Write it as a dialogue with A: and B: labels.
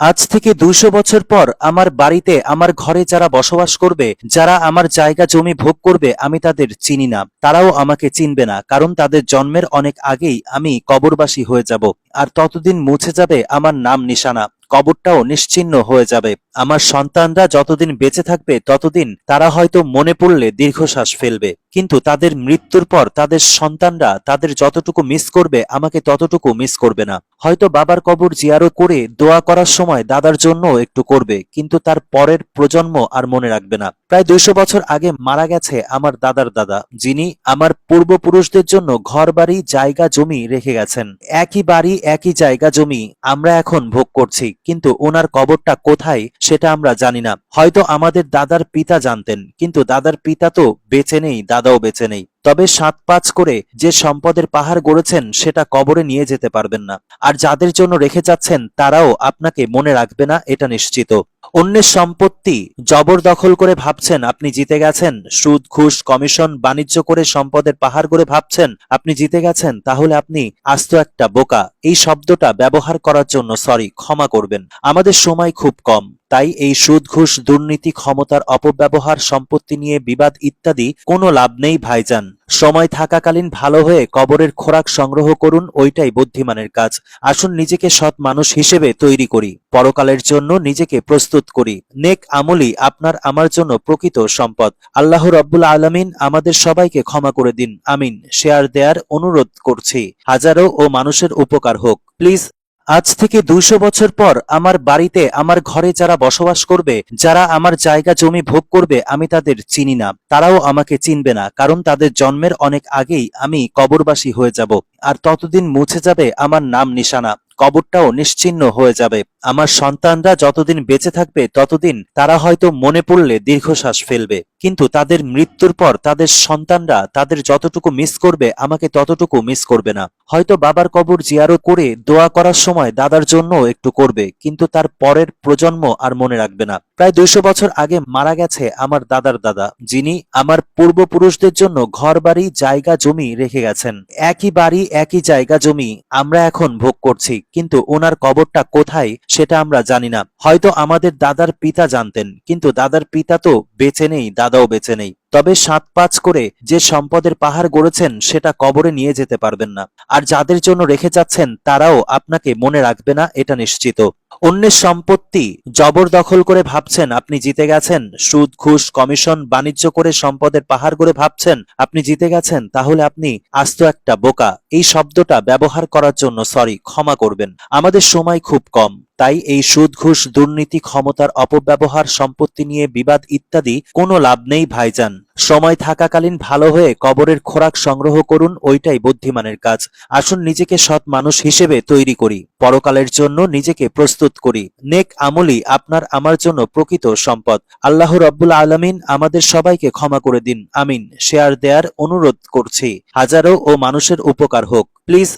A: আজ থেকে দুশো বছর পর আমার বাড়িতে আমার ঘরে যারা বসবাস করবে, যারা আমার জায়গা জমি ভোগ করবে, আমি তাদের চিনি না। তারাও আমাকে চিনবে না, কারণ তাদের জন্মের অনেক আগেই আমি কবরবাসী হয়ে যাব, আর ততদিন মুছে যাবে আমার নাম নিশানা। কবরটাও নিশ্চিহ্ন হয়ে যাবে। আমার সন্তানরা যতদিন বেঁচে থাকবে, ততদিন তারা হয়তো মনে পড়লে দীর্ঘশ্বাস ফেলবে। কিন্তু তাদের মৃত্যুর পর তাদের সন্তানরা তাদের যতটুকু মিস করবে, আমাকে ততটুকু মিস করবে না। হয়তো বাবার কবর জিয়ারত করে দোয়া করার সময় দাদার জন্য একটু করবে, কিন্তু তার পরের প্রজন্ম আর মনে রাখবে না। প্রায় দুইশো বছর আগে মারা গেছে আমার দাদার দাদা, যিনি আমার পূর্বপুরুষদের জন্য ঘর বাড়ি জায়গা, জমি রেখে গেছেন। একই বাড়ি, একই জায়গা, জমি আমরা এখন ভোগ করছি। কিন্তু ওনার কবরটা কোথায়, সেটা আমরা জানি না। হয়তো আমাদের দাদার পিতা জানতেন, কিন্তু দাদার পিতা তো বেঁচে নেই, দাদাও বেঁচে নেই। তবে সাত পাঁচ করে যে সম্পদের পাহাড় গড়েছেন, সেটা কবরে নিয়ে যেতে পারবেন না। আর যাদের জন্য রেখে যাচ্ছেন, তারাও আপনাকে মনে রাখবে না, এটা নিশ্চিত। অন্যের সম্পত্তি জবরদখল করে ভাবছেন, আপনি জিতে গেছেন। সুদ, ঘুষ, কমিশন, বাণিজ্য করে সম্পদের পাহাড় করে ভাবছেন, আপনি জিতে গেছেন, তাহলে আপনি আস্ত একটা বোকা। এই শব্দটা ব্যবহার করার জন্য, সরি, ক্ষমা করবেন। আমাদের সময় খুব কম। তাই এই সুদ ঘুষ দুর্নীতি ক্ষমতার অপব্যবহার, সম্পত্তি নিয়ে বিবাদ ইত্যাদি কোনো লাভ নেই ভাইজান। সময় থাকাকালীন ভালো হয়ে কবরের খোরাক সংগ্রহ করুন, ওইটাই বুদ্ধিমানের কাজ। আসুন নিজেকে সৎ মানুষ হিসেবে তৈরি করি। পরকালের জন্য নিজেকে প্রস্তুত করি। নেক আমলি আপনার আমার জন্য প্রকৃত সম্পদ। আল্লাহ রব্বুল আলমিন আমাদের সবাইকে ক্ষমা করে দিন। আমিন। শেয়ার দেয়ার অনুরোধ করছি। হাজারো ও মানুষের উপকার হোক। প্লিজ আজ থেকে দুইশো বছর পর আমার বাড়িতে আমার ঘরে যারা বসবাস করবে, যারা আমার জায়গা জমি ভোগ করবে, আমি তাদের চিনি না। তারাও আমাকে চিনবে না, কারণ তাদের জন্মের অনেক আগেই আমি কবরবাসী হয়ে যাব, আর ততদিন মুছে যাবে আমার নাম নিশানা। কবরটাও নিশ্চিহ্ন হয়ে যাবে। আমার সন্তানরা যতদিন বেঁচে থাকবে, ততদিন তারা হয়তো মনে পড়লে দীর্ঘশ্বাস ফেলবে। কিন্তু তাদের মৃত্যুর পর তাদের সন্তানরা তাদের যতটুকু মিস করবে, আমাকে ততটুকু মিস করবে না। হয়তো বাবার কবর জিয়ারত করে দোয়া করার সময় দাদার জন্য একটু করবে, কিন্তু তার পরের প্রজন্ম আর মনে রাখবে না। প্রায় দুইশো বছর আগে মারা গেছে আমার দাদার দাদা, যিনি আমার পূর্বপুরুষদের জন্য ঘর বাড়ি জায়গা, জমি রেখে গেছেন। একই বাড়ি, একই জায়গা, জমি আমরা এখন ভোগ করছি। কিন্তু ওনার কবরটা কোথায় সেটা আমরা জানি না। হয়তো আমাদের দাদার পিতা জানতেন, কিন্তু দাদার পিতা তো বেঁচে নেই, দাদাও বেঁচে নেই। তবে সাত পাঁচ করে যে সম্পদের পাহাড় গড়েছেন, সেটা কবরে নিয়ে যেতে পারবেন না। আর যাদের জন্য রেখে যাচ্ছেন, তারাও আপনাকে মনে রাখবে না, এটা নিশ্চিত। অন্যের সম্পত্তি জবরদখল করে ভাবছেন, আপনি জিতে গেছেন। সুদ, ঘুষ, কমিশন, বাণিজ্য করে সম্পদের পাহাড় করে ভাবছেন, আপনি জিতে গেছেন, তাহলে আপনি আস্ত একটা বোকা। এই শব্দটা ব্যবহার করার জন্য, সরি, ক্ষমা করবেন। আমাদের সময় খুব কম। তাই এই সুদ ঘুষ দুর্নীতি ক্ষমতার অপব্যবহার, সম্পত্তি নিয়ে বিবাদ ইত্যাদি কোনো লাভ নেই ভাইজান। সময় থাকাকালীন ভালো হয়ে কবরের খোরাক সংগ্রহ করুন, ওইটাই বুদ্ধিমানের কাজ। আসুন নিজেকে সৎ মানুষ হিসেবে তৈরি করি। পরকালের জন্য নিজেকে প্রস্তুত করি। নেক আমলি আপনার আমার জন্য প্রকৃত সম্পদ। আল্লাহ রব্বুল আলমিন আমাদের সবাইকে ক্ষমা করে দিন। আমিন। শেয়ার দেয়ার অনুরোধ করছি। হাজারো ও মানুষের উপকার হোক। প্লিজ